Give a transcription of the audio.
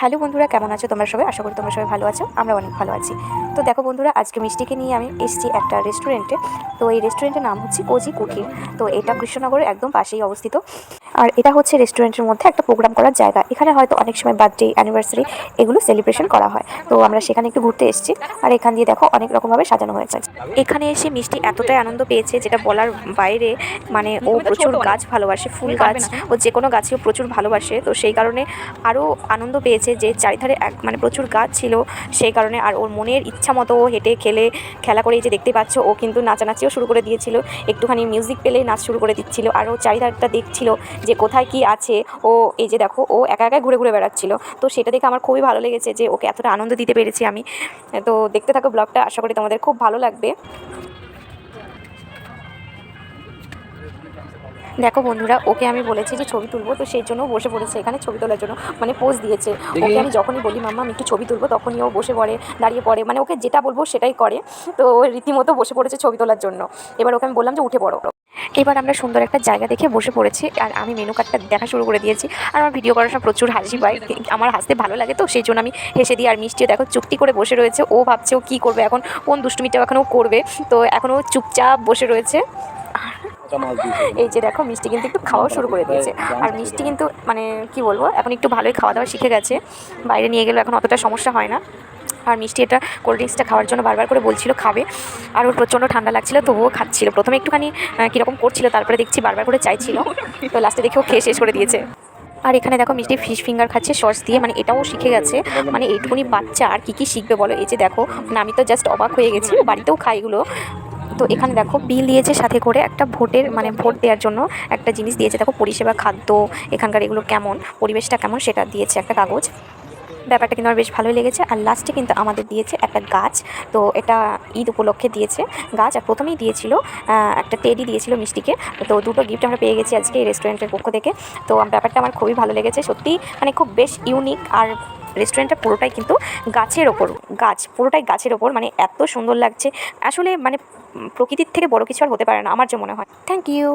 Hello বন্ধুরা, কেমন আছো তোমরা সবাই? আশা করি তোমরা সবাই ভালো আছো, আমরা অনেক ভালো আছি। তো দেখো বন্ধুরা, আজকে মিষ্টিকে নিয়ে আমি এসেছি একটা রেস্টুরেন্টে তো এই রেস্টুরেন্টের নাম হচ্ছে কোজি কুকিং তো এটা কৃষ্ণনগরের একদম পাশেই অবস্থিত। আর এটা হচ্ছে রেস্টুরেন্টের মধ্যে একটা প্রোগ্রাম করার জায়গা। এখানে হয়তো অনেক সময় বার্থডে অ্যানিভার্সারি এগুলো সেলিব্রেশন করা হয়। তো আমরা সেখানে একটু ঘুরতে এসেছি। আর এখান দিয়ে দেখো অনেক রকমভাবে সাজানো হয়েছে। এখানে এসে মিষ্টি এতটাই আনন্দ পেয়েছে যেটা বলার বাইরে মানে ও প্রচুর গাছ ভালোবাসে ফুল গাছ। ও যে কোনো গাছেও প্রচুর ভালোবাসে। তো সেই কারণে আরও আনন্দ পেয়েছে যে চারিধারে এক মানে প্রচুর গাছ ছিল। সেই কারণে আর ওর মনের ইচ্ছা মতো ও হেঁটে খেলে খেলা করে এই যে দেখতে পাচ্ছ ও কিন্তু নাচানাচিও শুরু করে দিয়েছিল। একটুখানি মিউজিক পেলেই নাচ শুরু করে দিচ্ছিল। আর ও চারিধারটা দেখছিল যে কোথায় কি আছে ও এই যে দেখো ও একা একা ঘুরে ঘুরে বেড়াচ্ছিল। তো সেটা দেখে আমার খুবই ভালো লেগেছে যে ওকে এতটা আনন্দ দিতে পেরেছি আমি। তো দেখতে থাকো ব্লগটা আশা করি তোমাদের খুব ভালো লাগবে। দেখো বন্ধুরা ওকে আমি বলেছি যে ছবি তুলবো তো সেই জন্য বসে পড়েছে এখানে ছবি তোলার জন্য। মানে পোজ দিয়েছে। ওকে আমি যখনই বলি মাম্মা আমি একটু ছবি তুলবো তখনই ও বসে পড়ে দাঁড়িয়ে পড়ে। মানে ওকে যেটা বলব সেটাই করে। তো ও রীতিমতো বসে পড়েছে ছবি তোলার জন্য। এবার ওকে আমি বললাম যে উঠে পড়ো। এবার আমরা সুন্দর একটা জায়গা দেখে বসে পড়েছি আর আমি মেনু কার্ডটা দেখা শুরু করে দিয়েছি আর আমার ভিডিও করার সময় প্রচুর হাসি পায়। আমার হাসতে ভালো লাগে তো, সেই জন্য আমি হেসে দিই আর মিষ্টিও দেখো চুপটি করে বসে রয়েছে। ও ভাবছে ও কী করবে এখন, কোন দুষ্টুমিটা এখন ও করবে? তো এখন ও চুপচাপ বসে রয়েছে। এই যে দেখো, মিষ্টি কিন্তু একটু খাওয়া শুরু করে দিয়েছে। আর মিষ্টি কিন্তু মানে কি বলব, এখন একটু ভালোই খাওয়া দাওয়া শিখে গেছে। বাইরে নিয়ে গেলে এখন অতটা সমস্যা হয় না। আর মিষ্টি এটা কোল্ড ড্রিঙ্কসটা খাওয়ার জন্য বারবার করে বলছিল খাবে। আর ওর প্রচণ্ড ঠান্ডা লাগছিল, তবুও খাচ্ছিল। প্রথমে একটুখানি কীরকম করছিল, তারপরে দেখছি বারবার করে চাইছিল। তো লাস্টে দেখে ও খেয়ে শেষ করে দিয়েছে। আর এখানে দেখো মিষ্টি ফিশ ফিঙ্গার খাচ্ছে সস দিয়ে মানে এটাও শিখে গেছে। মানে এইটুকুনি বাচ্চা আর কী কী শিখবে বলো? এই যে দেখো মানে আমি তো জাস্ট অবাক হয়ে গেছি বাড়িতেও খাই এগুলো। তো এখানে দেখো বিল দিয়েছে সাথে করে একটা ভোটের মানে ভোট দেওয়ার জন্য একটা জিনিস দিয়েছে। দেখো পরিষেবা খাদ্য, এখানকার এগুলো কেমন, পরিবেশটা কেমন সেটা দিয়েছে একটা কাগজ। ব্যাপারটা কিন্তু আমার বেশ ভালোই লেগেছে। আর লাস্টে কিন্তু আমাদের দিয়েছে একটা গাছ। তো এটা ঈদ উপলক্ষে দিয়েছে গাছ। আর প্রথমেই দিয়েছিল একটা টেডি দিয়েছিল মিষ্টিকে। তো দুটো গিফট আমরা পেয়ে গেছি আজকে এই রেস্টুরেন্টের পক্ষ থেকে। তো ব্যাপারটা আমার খুবই ভালো লেগেছে। সত্যি মানে খুব বেশ ইউনিক আর রেস্টুরেন্টটা পুরোটাই কিন্তু গাছের ওপর, গাছ পুরোটাই গাছের ওপর। মানে এত সুন্দর লাগছে। আসলে মানে প্রকৃতির থেকে বড় কিছু আর হতে পারে না। আমার যে মনে হয়। Thank you